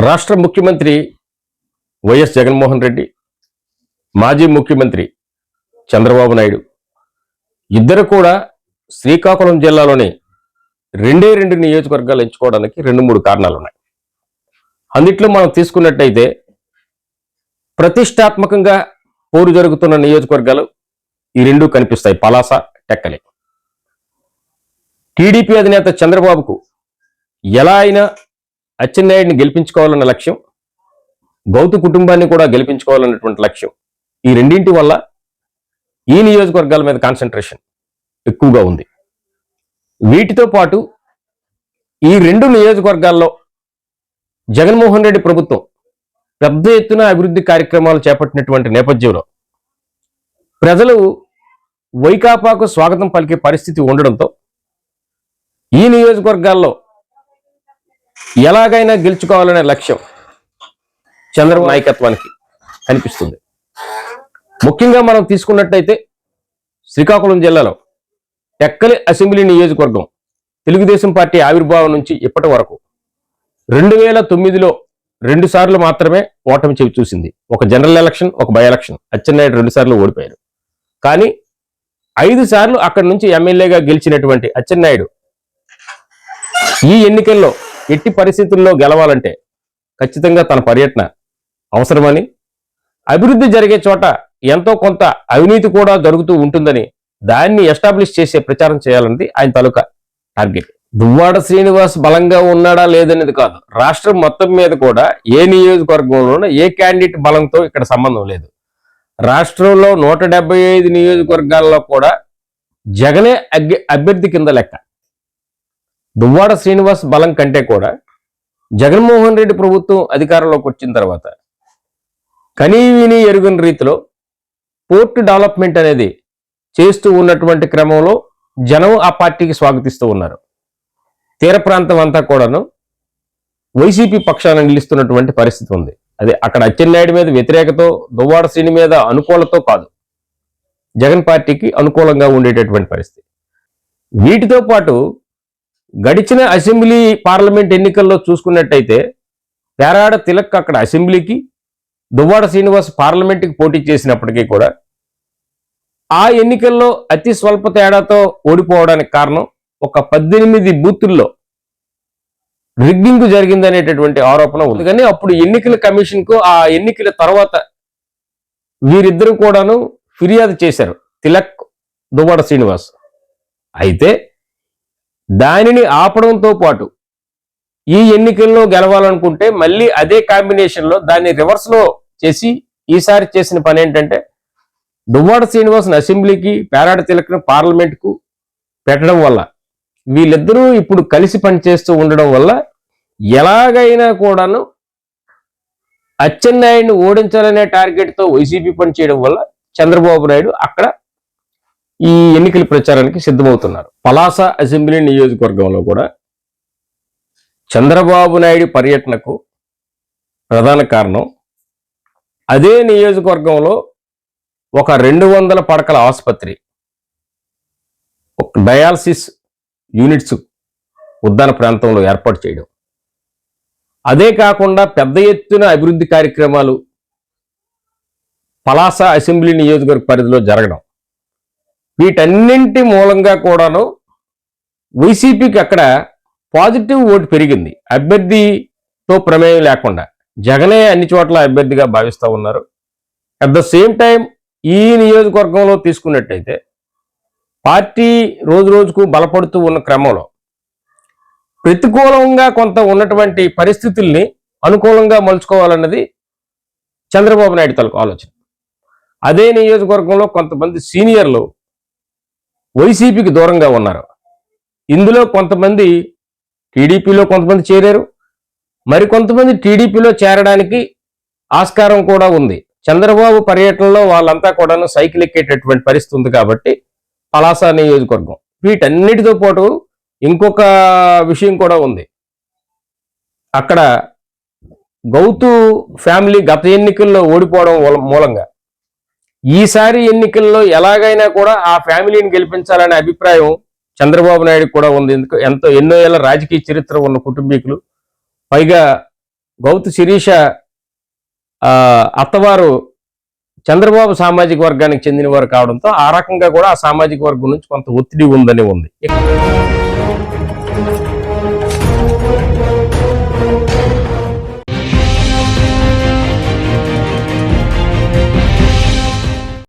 రాష్ట్ర ముఖ్యమంత్రి వైఎస్ జగన్మోహన్ రెడ్డి మాజీ ముఖ్యమంత్రి చంద్రబాబు నాయుడు ఇద్దరు కూడా శ్రీకాకుళం జిల్లాలోని రెండే రెండు నియోజకవర్గాలు ఎంచుకోవడానికి రెండు మూడు కారణాలు ఉన్నాయి అందుట్లో మనం తీసుకున్నట్టయితే ప్రతిష్టాత్మకంగా పోరు జరుగుతున్న నియోజకవర్గాలు ఈ రెండు కనిపిస్తాయి. పలాస టెక్కలి. టీడీపీ అధినేత చంద్రబాబుకు ఎలా అయినా అచ్చెన్నాయుడిని గెలిపించుకోవాలన్న లక్ష్యం గౌతు కుటుంబాన్ని కూడా గెలిపించుకోవాలన్నటువంటి లక్ష్యం ఈ రెండింటి వల్ల ఈ నియోజకవర్గాల మీద కాన్సన్ట్రేషన్ ఎక్కువగా ఉంది. వీటితో పాటు ఈ రెండు నియోజకవర్గాల్లో జగన్మోహన్ రెడ్డి ప్రభుత్వం పెద్ద ఎత్తున అభివృద్ధి కార్యక్రమాలు చేపట్టినటువంటి నేపథ్యంలో ప్రజలు వైకాపాకు స్వాగతం పలికే పరిస్థితి ఉండడంతో ఈ నియోజకవర్గాల్లో ఎలాగైనా గెలుచుకోవాలనే లక్ష్యం చంద్రబాబు నాయకత్వానికి కనిపిస్తుంది. ముఖ్యంగా మనం తీసుకున్నట్టయితే శ్రీకాకుళం జిల్లాలో టెక్కలి అసెంబ్లీ నియోజకవర్గం తెలుగుదేశం పార్టీ ఆవిర్భావం నుంచి ఇప్పటి వరకు రెండు వేల తొమ్మిదిలో రెండు సార్లు మాత్రమే ఓటమి చెవి చూసింది. ఒక జనరల్ ఎలక్షన్ ఒక బై ఎలక్షన్. అచ్చెన్నాయుడు రెండు సార్లు ఓడిపోయారు. కానీ ఐదు సార్లు అక్కడి నుంచి ఎమ్మెల్యేగా గెలిచినటువంటి అచ్చెన్నాయుడు ఈ ఎన్నికల్లో ఎట్టి పరిస్థితుల్లో గెలవాలంటే ఖచ్చితంగా తన పర్యటన అవసరమని అభివృద్ధి జరిగే చోట ఎంతో కొంత అవినీతి కూడా జరుగుతూ ఉంటుందని దాన్ని ఎస్టాబ్లిష్ చేసే ప్రచారం చేయాలన్నది ఆయన తాలూకా టార్గెట్. దువ్వాడ శ్రీనివాస్ బలంగా ఉన్నాడా లేదనేది కాదు. రాష్ట్రం మొత్తం మీద కూడా ఏ నియోజకవర్గంలోనూ ఏ క్యాండిడేట్ బలంతో ఇక్కడ సంబంధం లేదు. రాష్ట్రంలో నూట ఐదు నియోజకవర్గాల్లో కూడా జగనే అభ్యర్థి కింద లెక్క. దువ్వాడ శ్రీనివాస్ బలం కంటే కూడా జగన్మోహన్ రెడ్డి ప్రభుత్వం అధికారంలోకి వచ్చిన తర్వాత కనీవిని ఎరుగని రీతిలో పోర్ట్ డెవలప్మెంట్ అనేది చేస్తూ ఉన్నటువంటి క్రమంలో జనం ఆ పార్టీకి స్వాగతిస్తూ ఉన్నారు. తీర ప్రాంతం అంతా కూడాను వైసీపీ పక్షాన నిలుస్తున్నటువంటి పరిస్థితి ఉంది. అదే అక్కడ అచ్చెన్నాయుడు మీద వ్యతిరేకతో దువ్వాడ శ్రీని మీద అనుకూలతో కాదు. జగన్ పార్టీకి అనుకూలంగా ఉండేటటువంటి పరిస్థితి. వీటితో పాటు గడిచిన అసెంబ్లీ పార్లమెంట్ ఎన్నికల్లో చూసుకున్నట్టయితే పేరాడ తిలక్ అక్కడ అసెంబ్లీకి దువ్వాడ శ్రీనివాస్ పార్లమెంట్కి పోటీ చేసినప్పటికీ కూడా ఆ ఎన్నికల్లో అతి స్వల్ప తేడాతో ఓడిపోవడానికి కారణం ఒక పద్దెనిమిది బూతుల్లో రిగ్గింగ్ జరిగిందనేటటువంటి ఆరోపణ ఉంది. కానీ అప్పుడు ఎన్నికల కమిషన్కు ఆ ఎన్నికల తర్వాత వీరిద్దరూ కూడాను ఫిర్యాదు చేశారు తిలక్ దువ్వాడ శ్రీనివాస్. అయితే దానిని ఆపడంతో పాటు ఈ ఎన్నికల్లో గెలవాలనుకుంటే మళ్ళీ అదే కాంబినేషన్లో దాన్ని రివర్స్లో చేసి ఈసారి చేసిన పని ఏంటంటే దువ్వాడ శ్రీనివాసన్ అసెంబ్లీకి పేరాడ తిలకను పార్లమెంట్కు పెట్టడం వల్ల వీళ్ళిద్దరూ ఇప్పుడు కలిసి పనిచేస్తూ ఉండడం వల్ల ఎలాగైనా కూడాను అచ్చెన్నాయుడిని ఓడించాలనే టార్గెట్తో వైసీపీ పనిచేయడం వల్ల చంద్రబాబు నాయుడు అక్కడ ఈ ఎన్నికల ప్రచారానికి సిద్ధమవుతున్నారు. పలాస అసెంబ్లీ నియోజకవర్గంలో కూడా చంద్రబాబు నాయుడు పర్యటనకు ప్రధాన కారణం అదే నియోజకవర్గంలో ఒక రెండు వందల పడకల ఆసుపత్రి ఒక డయాలసిస్ యూనిట్స్ ఉద్దాన ప్రాంతంలో ఏర్పాటు చేయడం. అదే కాకుండా పెద్ద ఎత్తున అభివృద్ధి కార్యక్రమాలు పలాస అసెంబ్లీ నియోజకవర్గ పరిధిలో జరగడం. వీటన్నింటి మూలంగా కూడాను వైసీపీకి అక్కడ పాజిటివ్ ఓటు పెరిగింది. అభ్యర్థితో ప్రమేయం లేకుండా జగనే అన్ని చోట్ల అభ్యర్థిగా భావిస్తూ ఉన్నారు. అట్ ద సేమ్ టైం ఈ నియోజకవర్గంలో తీసుకున్నట్టయితే పార్టీ రోజు రోజుకు బలపడుతూ ఉన్న క్రమంలో ప్రతికూలంగా కొంత ఉన్నటువంటి పరిస్థితుల్ని అనుకూలంగా మలుచుకోవాలన్నది చంద్రబాబు నాయుడు తలకు ఆలోచన. అదే నియోజకవర్గంలో కొంతమంది సీనియర్లు వైసీపీకి దూరంగా ఉన్నారు. ఇందులో కొంతమంది టీడీపీలో కొంతమంది చేరారు. మరి కొంతమంది టీడీపీలో చేరడానికి ఆస్కారం కూడా ఉంది. చంద్రబాబు పర్యటనలో వాళ్ళంతా కూడాను సైకిల్ ఎక్కేటటువంటి పరిస్థితి ఉంది కాబట్టి పలాస నియోజకవర్గం. వీటన్నిటితో పాటు ఇంకొక విషయం కూడా ఉంది. అక్కడ గౌతు ఫ్యామిలీ గత ఎన్నికల్లో ఓడిపోవడం మూలంగా ఈసారి ఎన్నికల్లో ఎలాగైనా కూడా ఆ ఫ్యామిలీని గెలిపించాలనే అభిప్రాయం చంద్రబాబు నాయుడు కూడా ఉంది. ఎందుకు ఎంతో ఎన్నో ఏళ్ళ రాజకీయ చరిత్ర ఉన్న కుటుంబీకులు. పైగా గౌతు శిరీష అత్తవారు చంద్రబాబు సామాజిక వర్గానికి చెందినవారు కావడంతో ఆ రకంగా కూడా ఆ సామాజిక వర్గం నుంచి కొంత ఒత్తిడి ఉందని ఉంది.